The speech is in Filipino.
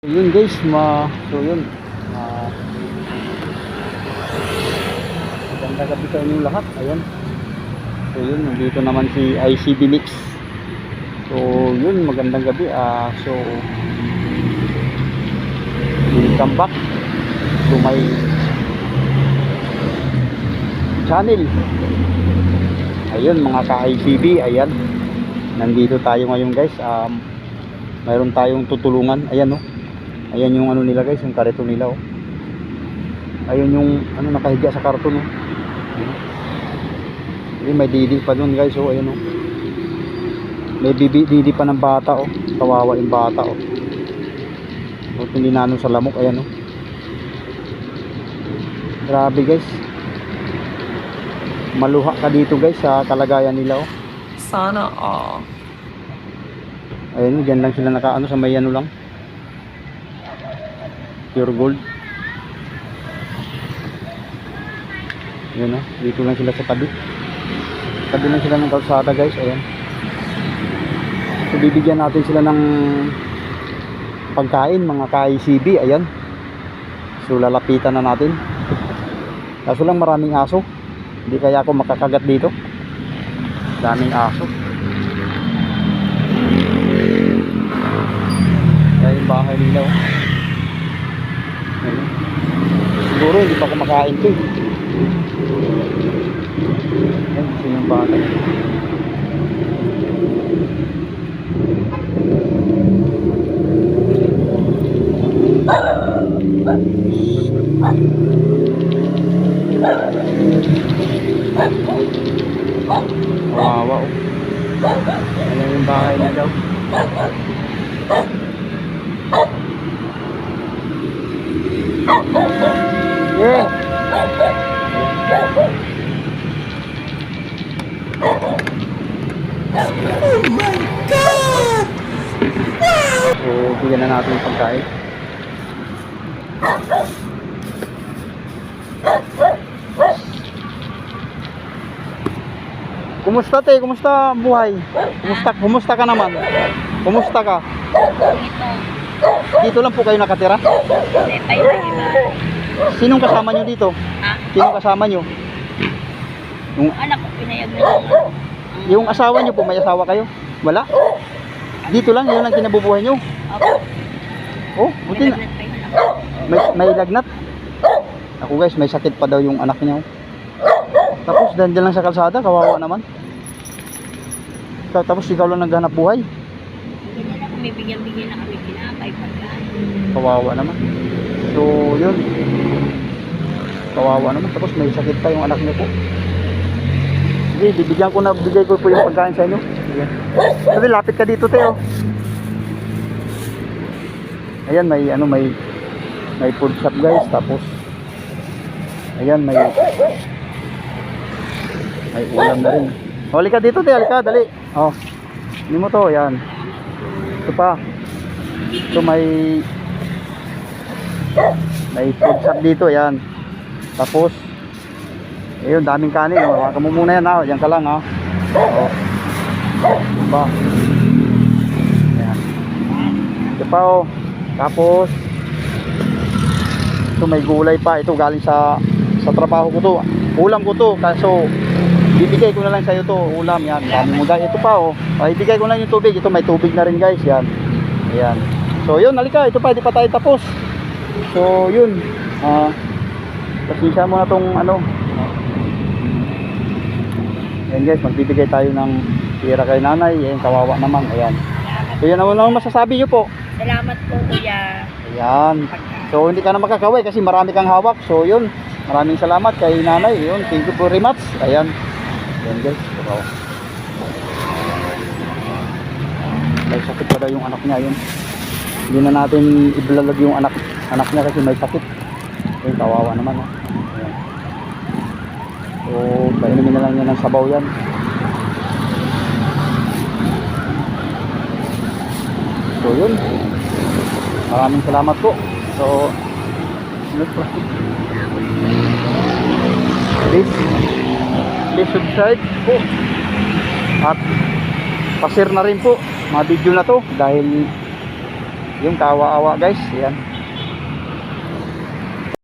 Yun guys, ma so yun. Ah, maganda gabi sa inyong lahat. Ayan. So yun, nandito naman si ICB Mix. So yun, magandang gabi. Ah, so welcome back to my channel. Ayun mga ka-ICB, ayan. Nandito tayo ngayon guys. Um, mayroon tayong tutulungan. Ayan oh. Ayan yung ano nila guys, yung karton nila oh. Ayun yung ano nakahiga sa karton oh. Ayun, may didi pa doon guys oh, ayun oh. May bibi, didi pa ng bata oh. Kawawa yung bata oh. Oh, tininanon sa lamok, ayan oh. Grabe guys. Maluha ka dito guys sa kalagayan nila oh. Sana all. Ayun, dyan lang sila nakaano sa may ano lang. Pure gold. Yun oh, dito lang sila sa tabi. Tabi lang sila ng kalsada guys, ayan. So bibigyan natin sila ng pagkain, mga ka-ICB, ayan. So lalapitan na natin. Kaso lang maraming aso. Hindi kaya ako makakagat dito. Daming aso. Kaya yung bahay nila oh. Ayun. Siguro hindi pa kumakain to eh. Ayan, gusto yung bahay. Kawawa oh. Ayan yung bahay nila oh. Yeah. So, bigyan na natin yung pagkain. Kumusta te? Kumusta buhay? Kumusta, kumusta ka naman? Kumusta ka? Dito lang po kayo nakatira? Sinong kasama nyo dito? Sinong kasama nyo? Yung, Anak ko pinayag na yung asawa nyo po, may asawa kayo? Wala? Dito lang, yun lang kinabubuhay nyo? Opo, Oh, buti na. May, may lagnat. Ako guys, may sakit pa daw yung anak niya. oh. Tapos dandyan lang sa kalsada, kawawa naman. Ta- Tapos ikaw lang naghanap buhay. Ganyan na kami, bigyan-bigyan na kami kinakay pagkain. Kawawa naman. So, yun. Kawawa naman. Tapos may sakit pa yung anak niya po. Sige, bibigyan ko na, bigay ko po yung pagkain sa inyo. Sige. Sabi, lapit ka dito, Teo. Ayan, may, ano, may, may food shop, guys. Tapos, ayan, may, may ulam na rin. Huli ka dito, Teo. Halika, dali. Oh, hindi mo to, ayan. Ito pa. Ito may may food shop dito, ayan. Tapos, ayun, daming kanin. Hawakan mo muna yan, ha. Yan ka lang, ha. Oh. Diba? Ayan. Ito pa, oh. Tapos, ito may gulay pa. Ito galing sa sa trabaho ko to. Ulam ko to. Kaso, bibigay ko na lang sa'yo to. Ulam, yan. Dami mo guys. Ito pa, oh. Ay, ibigay ko na yung tubig. Ito may tubig na rin, guys. Yan. Ayan. So, yun. Halika. Ito pa. Di pa tayo tapos. So, yun. Ah, pasensya mo na tong ano. Ayan guys, magbibigay tayo ng pira kay nanay. Ayan, kawawa naman. Ayan. So, yan naman masasabi nyo po. Salamat po, kuya. Ayan. So, hindi ka na makakaway kasi marami kang hawak. So, yun. Maraming salamat kay nanay. Yun, thank you very much. Ayan. Ayan guys. So, may sakit pa daw yung anak niya. Yun. Hindi na natin iblalag yung anak anak niya kasi may sakit. Ayun, kawawa naman. Oh. Ayan. So, painumin na lang niya ng sabaw yan. So, yun. Maraming salamat po. So. Please, please subscribe po. At, pasir na rin po mga video na to dahil Yung kawa-awa guys. Yan.